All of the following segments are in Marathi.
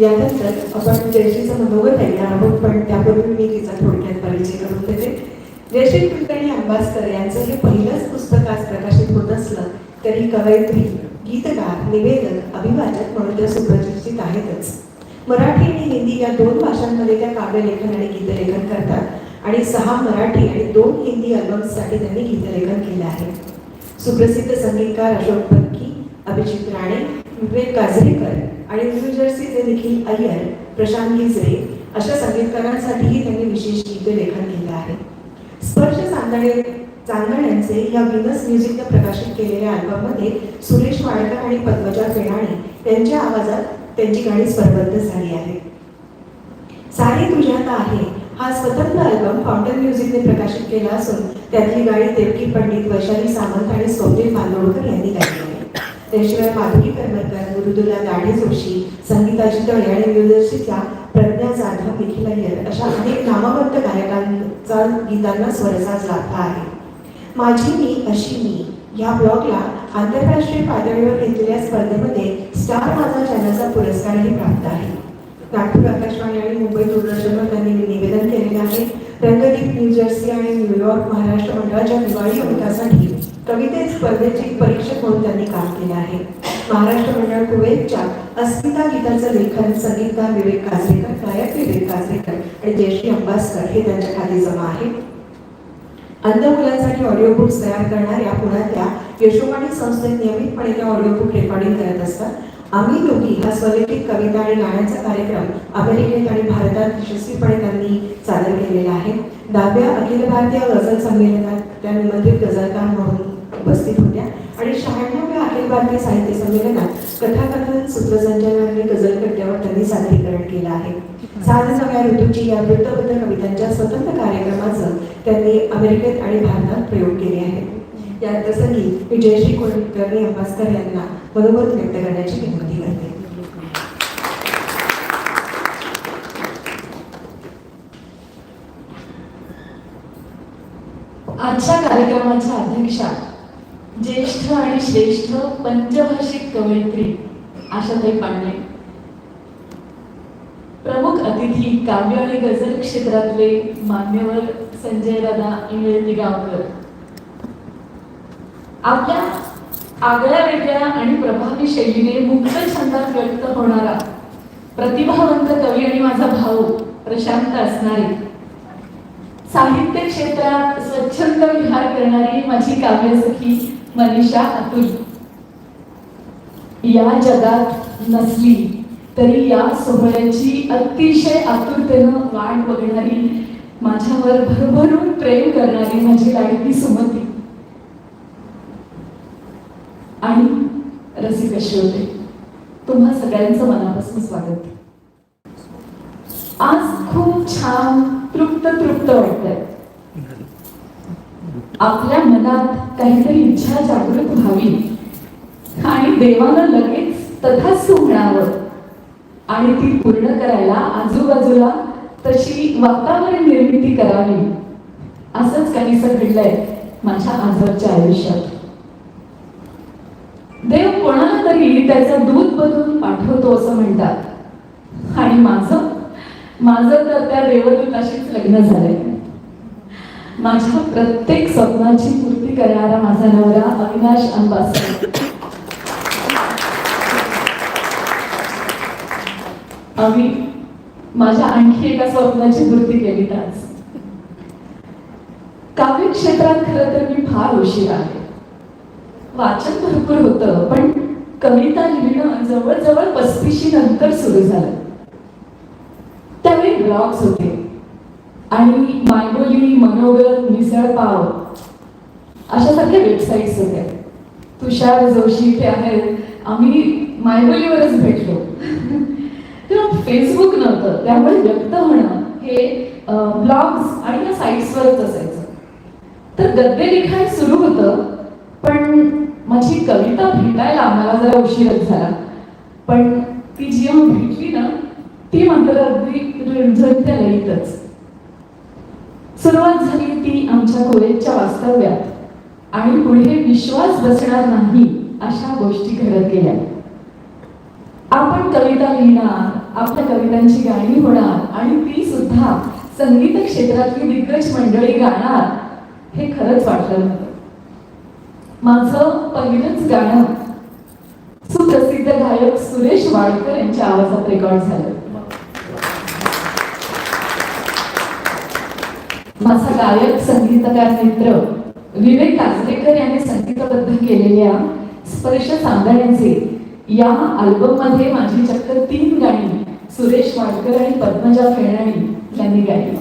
यानंतर आपण जयश्रीचा मनोगत ऐकणार आहोत पण त्यापूर्वी मी तिचा थोडक्यात परिचय करून देते. जयश्री कुलकर्णी अंबासकर यांचं हे पहिलंच पुस्तक आज प्रकाशित होत असलं तरी कवयित्री गीतकार निवेदक अभिवाचक म्हणून त्या सुप्रतिष्ठित आहेतच. मराठी आणि हिंदी या दोन भाषांमध्ये त्या काव्यलेखन आणि गीतलेखन करतात आणि सहा मराठी आणि दोन हिंदी अल्बम्ससाठी त्यांनी गीतलेखन केलं आहे. सुप्रसिद्ध संगीतकार अशोक बक्की अभिजित राणे विवेक काजरेकर आणि न्यू जर्सीचे देखील अय्यर प्रशांत गिजरे अशा संगीतकारांसाठीही त्यांनी विशेष गीतलेखन केलं आहे. स्पर्श चांदणे चांदण्यांचे या विनस म्युझिकने प्रकाशित केलेल्या अल्बममध्ये सुरेश वाडकर आणि पद्मजा फेणाणे यांच्या आवाजात त्यांची गाणी स्पर्धबद्ध झाली आहे सारी तुझ्यात आहे हा स्वतंत्र अल्बम फाउंटन म्युझिकने प्रकाशित केला असून त्यातली गाणी देवकी पंडित वैशाली सामंत आणि स्वप्नील बांदोडकर यांनी गायली. आहे त्याशिवाय माधुरी करमरकर मृदुला दाढे जोशी संगीता तळे आणि म्युझिकच्या प्रज्ञा जाधव निखिल अय्यर अशा अनेक नामवंत गायकांचा गीतांना स्वरसाज लाभला आहे. माझी मी अशी मी या ब्लॉगला आंतरराष्ट्रीय पातळीवर घेतलेल्या स्पर्धेमध्ये स्टार माझा चॅनलचा पुरस्कारही प्राप्त आहे. नागपूर आकाशवाणी आणि मुंबई दूरदर्शनवर त्यांनी निवेदन केलेले आहे रंगदीप न्यू जर्सी आणि न्यूयॉर्क महाराष्ट्र मंडळाच्या दिवाळी अंकासाठी कविते स्पर्धेचे परीक्षक म्हणून त्यांनी काम केले आहे. महाराष्ट्र मंडळ कुवेतच्या अस्मिता गीताचं लेखन संगीतकार विवेक काजरेकर गायक विवेक काजरेकर आणि जयश्री अंबासकर हे त्यांच्या खाली जमा आहे. अंध मुलांसाठी ऑडिओ बुक्स तयार करणाऱ्या पुण्यातल्या यशोवाणी संस्थेत नियमितपणे त्या ऑडिओ बुक रेकॉर्डिंग करत असतात. आम्ही दोघी हा स्वलिखित कविता आणि गाण्याचा कार्यक्रम अमेरिकेत आणि भारतात यशस्वीपणे त्यांनी सादर केलेला आहे. दहाव्या अखिल भारतीय गझल संमेलनात त्या निमंत्रित गझलकार म्हणून उपस्थित होत्या. आणि शहाण्णव्या अखिल भारतीय साहित्य संमेलनात कथाकथन सूत्रसंचालन आणि गझल कट्ट्यावर त्यांनी सादरीकरण केलं आहे. साध सगळ्या ऋतूची या वृत्तबद्ध कवितांच्या स्वतंत्र कार्यक्रमाचं त्यांनी अमेरिकेत आणि भारतात प्रयोग केले आहेत. या प्रसंगी मी जयश्री कुलकर्णी अंबास्कर यांना मनोगत व्यक्त करण्याची विनंती करते. आजच्या कार्यक्रमाच्या अध्यक्षा ज्येष्ठ आणि श्रेष्ठ पंचभाषिक कवयित्री आशाताई पांडे. प्रमुख अतिथी काव्य आणि गझल क्षेत्रातले मान्यवर संजय दादा इंगळे गावकर. आपल्या आगळ्या वेगळ्या आणि प्रभावी शैलीने मुक्त छंदात व्यक्त होणारा प्रतिभावंत कवी आणि माझा भाऊ प्रशांत असणारे. साहित्य क्षेत्रात स्वच्छंद विहार करणारी माझी काव्यसखी मनीषा अतुल. या जगात नसली तरी या सोहळ्याची अतिशय आतुरतेनं वाट बघणारी माझ्यावर भरभरून प्रेम करणारी माझी लाडकी सुमती. आणि रसिक होते. तुम्हा सगळ्यांचं मनापासून स्वागत. आज खूप छान तृप्त तृप्त वाटतंय. आपल्या मनात काहीतरी इच्छा जागृत व्हावी. आणि देवानं लगेच तथाच म्हणावं. आणि ती पूर्ण करायला आजूबाजूला तशी वातावरण निर्मिती करावी. असंच काहीसं घडलंय माझ्या आजवरच्या आयुष्यात. देव कोणाला तरी त्याचं दूध बदलून पाठवतो असं म्हणतात. आणि माझं माझं तर त्या देवदूताशीच लग्न झालंय. माझ्या प्रत्येक स्वप्नाची पूर्ती करणारा माझा नवरा अविनाश अंबासकर आम्ही माझ्या आणखी एका स्वप्नाची पूर्ती केली आज. काव्य क्षेत्रात खरं तर मी फार उशीर आहे. वाचन भरपूर होतं पण कविता लिहिणं जवळजवळ पस्तीशी नंतर सुरू झालं. त्यावेळी ब्लॉग्स होते. आणि मायबोली मनोगत मिसळपाव अशासारख्या वेबसाईट्स होत्या. तुषार जोशी ते आहेत. आम्ही मायबोलीवरच भेटलो. तेव्हा फेसबुक नव्हतं. त्यामुळे व्यक्त होणं हे ब्लॉग्स आणि या साईट्सवरच असायचं. तर गद्य लिखाण सुरू होतं पण माझी कविता भेटायला आम्हाला जरा उशीरच झाला. पण ती जेव्हा भेटली ना ती मात्र अगदी त्या लईतच सुरुवात झाली ती आमच्या कोरेजच्या वास्तव्यात. आणि पुढे विश्वास बसणार नाही अशा गोष्टी घडत गेल्या. आपण कविता लिहिणार आपल्या कवितांची गाणी होणार आणि ती सुद्धा संगीत क्षेत्रातली दिग्गज मंडळी गाणार हे खरंच वाटलं नव्हतं. माझं पहिलंच गाणं सुप्रसिद्ध गायक सुरेश वाडकर यांच्या आवाजात रेकॉर्ड झालं. माझा गायक संगीतकार मित्र विवेक काजरेकर यांनी संगीतबद्ध केलेल्या स्पर्श सांगण्याचे या अल्बममध्ये माझी चक्क तीन गाणी सुरेश वाडकर आणि पद्मजा फेणाणी यांनी गायली.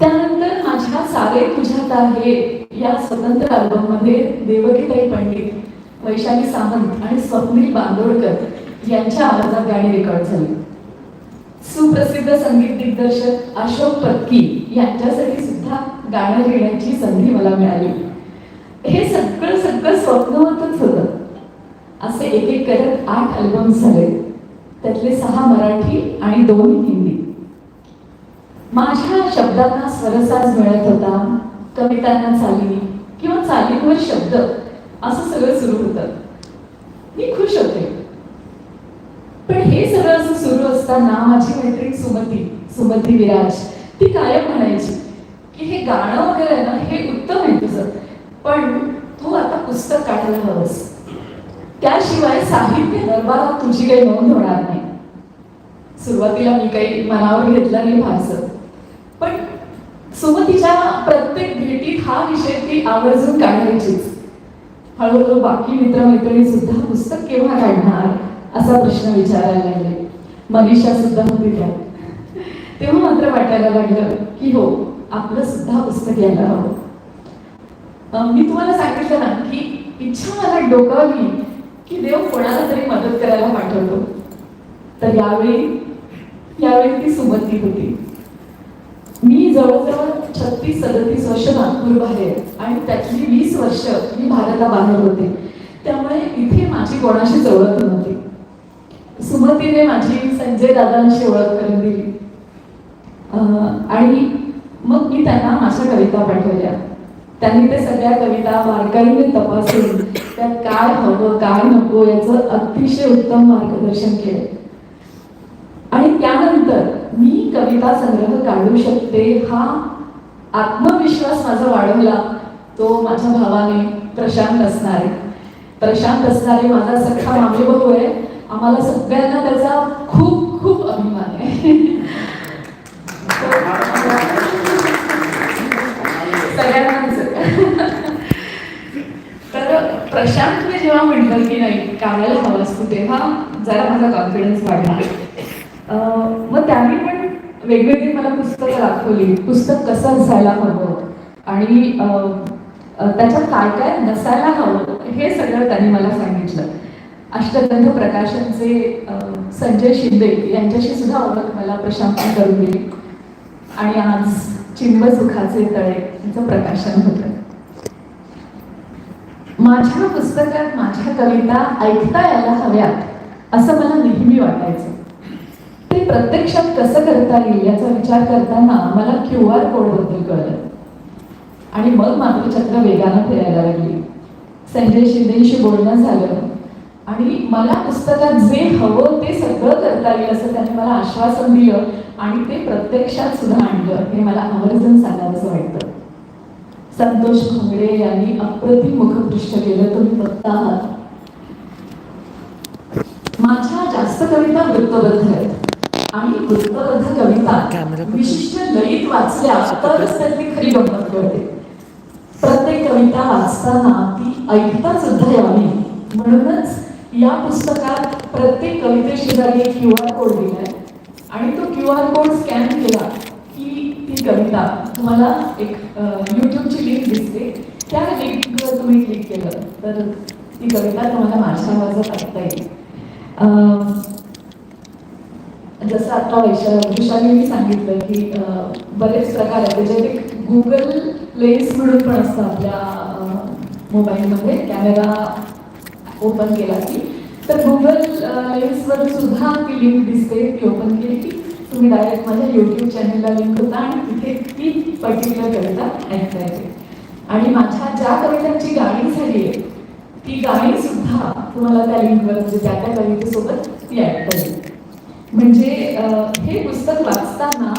त्यानंतर माझ्या सारे तुझ्यात आहे या स्वतंत्र अल्बममध्ये देवकीताई पंडित वैशाली सामंत आणि स्वप्नील बांदोडकर यांच्या आवाजात गाणी रेकॉर्ड झाली. सुप्रसिद्ध संगीत दिग्दर्शक अशोक पत्की यांच्यासाठी सुद्धा गाणं घेण्याची संधी मला मिळाली. हे सगळं सगळं स्वप्नवतच होतं. असे एक एक करत आठ अल्बम झाले. त्यातले सहा मराठी आणि दोन हिंदी. माझ्या शब्दांना स्वरसाज मिळत होता कवितांना चाली किंवा चालींवर शब्द असं सगळं सुरू होतं. मी खुश होते. पण हे सगळं असं सुरू असताना माझी मैत्रीण सुमती सुमती विराज ती कायम म्हणायची की हे गाणं वगैरे ना हे उत्तम आहे तुझं. पण तू आता पुस्तक काढायला हवंस. त्याशिवाय साहित्य दरबारात तुझी काही नोंद होणार नाही. सुरुवातीला मी काही मनावर घेतलं नाही फारसं पण सुमतीच्या प्रत्येक भेटीत हा विषय ती आवर्जून काढायचीच. हळूहळू बाकी मित्रमैत्रिणी सुद्धा पुस्तक केव्हा काढणार? असा प्रश्न विचारायला लागले. मनीषा सुद्धा होती त्या. तेव्हा मात्र वाटायला लागलं की हो आपलं सुद्धा पुस्तक यायला हवं. मी तुम्हाला सांगितलं ना की इच्छा मला डोकावली की देव कोणाला तरी मदत करायला पाठवतो. तर यावेळी यावेळी ती सुमती होती. मी जवळजवळ छत्तीस सदतीस वर्ष नागपूर बाहेर आणि त्यातली वीस वर्ष मी भारताबाहेर होते. त्यामुळे इथे माझी कोणाशी ओळख नव्हती. सुमतीने माझी संजय दादांशी ओळख करून दिली. आणि मग मी त्यांना माझ्या कविता पाठवल्या. त्यांनी ते सगळ्या कविता बारकाईने तपासून त्यात काय हवं काय नको याचं अतिशय उत्तम मार्गदर्शन केलं. आणि त्यानंतर मी कविता संग्रह काढू शकते हा आत्मविश्वास माझा वाढवला. तो माझ्या भावाने प्रशांत असणारे. प्रशांत असणारे माझा सख्खा मामे भाऊ आहे. आम्हाला सगळ्यांना त्याचा खूप खूप अभिमान आहे. तर तर मी जेव्हा म्हटलं की नाही कामाला हवास तू तेव्हा जरा माझा कॉन्फिडन्स वाढला. मग त्यांनी पण वेगवेगळी मला पुस्तकं दाखवली. पुस्तक कसं असायला हवं आणि त्याच्यात काय काय नसायला हवं हे सगळं त्यांनी मला सांगितलं. अष्टगंध प्रकाशनचे संजय शिंदे यांच्याशी सुद्धा ओळख मला प्रशांतने करून दिली आणि आज चिन्ह सुखाचे तळे यांचं प्रकाशन होतं माझ्या पुस्तकात माझ्या कविता ऐकता यायला हव्यात असं मला नेहमी वाटायचं. ते प्रत्यक्षात कसं करता येईल याचा विचार करताना मला क्यू आर कोडबद्दल कळलं. आणि मग मात्र चक्र वेगानं फिरायला लागली. संजय शिंदेशी बोलणं झालं. आणि मला पुस्तकात जे हवं ते सगळं करता येईल असं त्यांनी मला आश्वासन दिलं आणि ते प्रत्यक्षात सुद्धा आणलं. हे मला आवर्जून सांगावंसं वाटतं. संतोष खोंगडे यांनी अप्रतिम मुखपृष्ठ केलं. तुम्ही बघता आहात. माझ्या जास्त कविता वृत्तबद्ध आहेत. आणि वृत्तबद्ध कविता विशिष्ट लयीत वाचल्या तरच त्यातली खरी गंमत कळते प्रत्येक कविता वाचताना ती ऐकता सुद्धा यावी. म्हणूनच या पुस्तकात प्रत्येक कवितेशेजारी एक क्यू आर कोड दिलाय. आणि तो क्यू आर कोड स्कॅन केला की ती कविता. तुम्हाला एक यूट्यूबची लिंक दिसते. त्या लिंकवर तुम्ही क्लिक केलं तर ती कविता तुम्हाला माझ्या आवाजात ऐकता येईल. जसं आता वैशाली मी सांगितलं की बरेच प्रकार आहेत. त्याच्यात एक गुगल लेन्स म्हणून पण असतं आपल्या मोबाईलमध्ये. कॅमेरा ओपन केला की तर गुगल लेन्सवर सुद्धा ती लिंक दिसते. ती ओपन केली. की तुम्ही डायरेक्ट माझ्या यूट्यूब चॅनलला लिंक होता आणि तिथे ती पर्टिक्युलर कविता ऐकता येते. आणि माझ्या ज्या कवितांची गाणी झाली आहे ती गाणी सुद्धा तुम्हाला त्या लिंकवर म्हणजे त्या त्या कवितेसोबत ती ऐकता येईल. म्हणजे हे पुस्तक वाचताना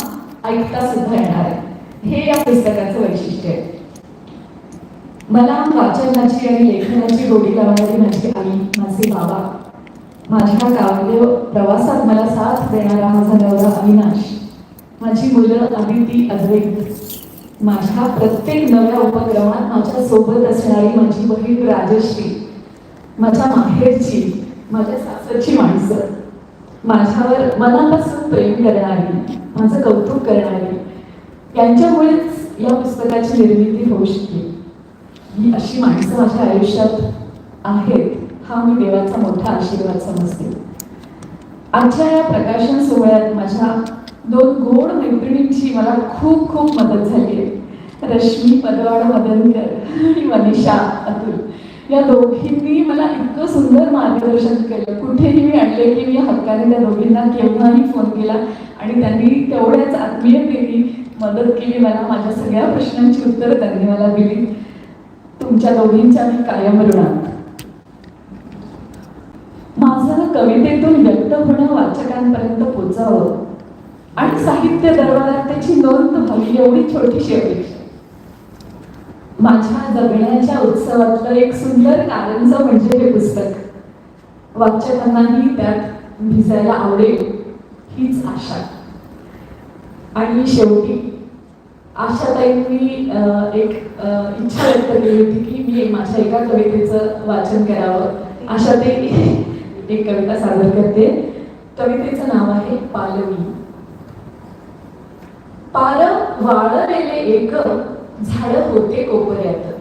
ऐकता सुद्धा येणार आहे. हे या पुस्तकाचं वैशिष्ट्य आहे. मला वाचनाची आणि लेखनाची गोडी लावणारी माझी आई माझे बाबा माझ्या काव्य प्रवासात मला साथ देणारा माझा नवरा अविनाश. माझी मुलं अदिती अद्वैत. माझ्या प्रत्येक नव्या उपक्रमात माझ्या सोबत असणारी माझी बहीण राजश्री माझ्या माहेरची माझ्या सासरची माणसं माझ्यावर मनापासून प्रेम करणारी माझं कौतुक करणारी यांच्यामुळेच या पुस्तकाची निर्मिती होऊ शकली ही अशी माणसं माझ्या आयुष्यात आहेत हा मी देवाचा मोठा आशीर्वाद समजते. आजच्या या प्रकाशन सोहळ्यात माझ्या दोन गोड मैत्रिणींची मला खूप खूप मदत झाली आहे. रश्मी पदवाड मदनकर आणि मनीषा अतुल. या दोघींनी मला इतकं सुंदर मार्गदर्शन केलं. कुठेही मी आणले की मी हक्काने त्या दोघींना केव्हाही फोन केला आणि त्यांनी तेवढ्याच आत्मीयतेने मदत केली. मला माझ्या सगळ्या प्रश्नांची उत्तरं त्यांनी मला दिली. तुमच्या दोघींच्या मी कायम ऋणात माझं कवितेतून व्यक्त होणं वाचकांपर्यंत पोचावं आणि साहित्य दरबारात त्याची नोंद व्हावी एवढी छोटीशी अपेक्षा. माझ्या जगण्याच्या उत्सवातलं एक सुंदर कारंज म्हणजे हे पुस्तक. वाचकांनाही त्यात भिजायला आवडेल हीच आशा. आणि शेवटी आशाताईंनी अं, एक इच्छा व्यक्त केली होती की मी माझ्या एका कवितेचं वाचन करावं. आशाताई एक कविता सादर करते. कवितेचं नाव आहे पालवी. पार वाळलेले एक झाड होते कोपऱ्यात.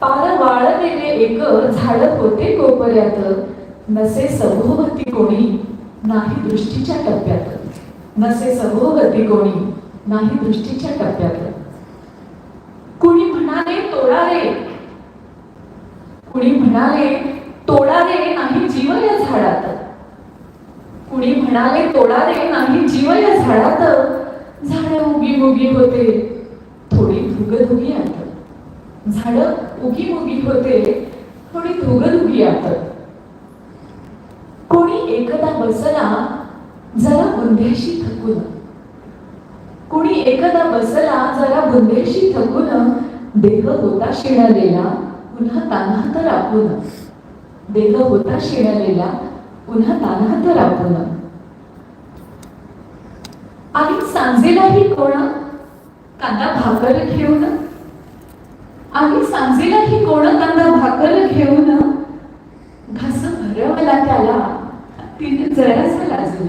पार वाळलेले एक झाड होते कोपऱ्यात. नसे सभोवती कोणी नाही दृष्टीच्या टप्प्यात. नसे सभोवती कोणी नाही दृष्टीच्या टप्प्यात. कुणी म्हणाले तोडावे. कुणी म्हणाले तोडावे नाही जीव या झाडात. कुणी म्हणाले तोडावे नाही जीव या झाडात. झाड उगी मुगी होते. थोडी धुगधुगी आत झाड उगी मुगी होते. थोडी धुगधुगी आत कोणी एकदा बसला जरा गुंध्याशी थकून. कोणी एकदा बसला जरा बुंदेशी थकून देह होता शिणलेला पुन्हा तान्हात रापून देह होता शिणलेला पुन्हा तान्हात राखून आणि सांजेलाही कोण? कांदा भाकर घेऊन. आणि सांजेलाही कोण कांदा भाकर घेऊन? घास भरवला त्याला. तिने जरासा लाजून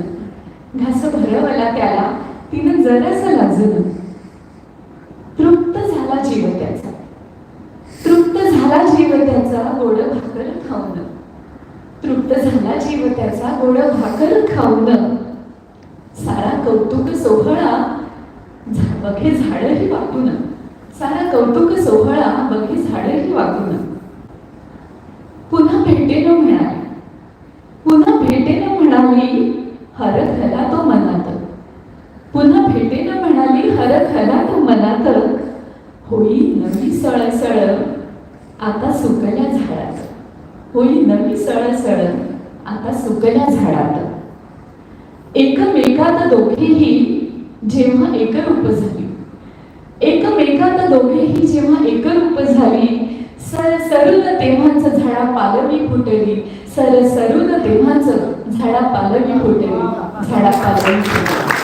घास भरवला त्याला. तिनं जरासा लाजलं. तृप्त झाला जीव त्याचा तृप्त झाला जीव त्याचा गोड भाकर खाऊन. तृप्त झाला जीव त्याचा गोड भाकर खाऊन. सारा कौतुक सोहळा झा- बघे झाडही वाकून सारा कौतुक सोहळा बघे झाडही वाकून पुन्हा भेटेनो म्हणा पुन्हा भेटेनो म्हणाली हरख हला तो मनात पुन्हा भेटेनो म्हणाली हरख हला तो मनात होई नवी सळसळ आता सुकल्या झाडात. होई नवी सळ सळसळ आता सुकल्या झाडात. एकमेकात दोघेही जेव्हा एकरूप झाली. एकमेकात दोघेही जेव्हा एकरूप झाली सर सरून तेव्हाच झाडा पालवी फुटली सर सरून तेव्हाच झाडा पालवी फुटली झाडा पालवी फुटली.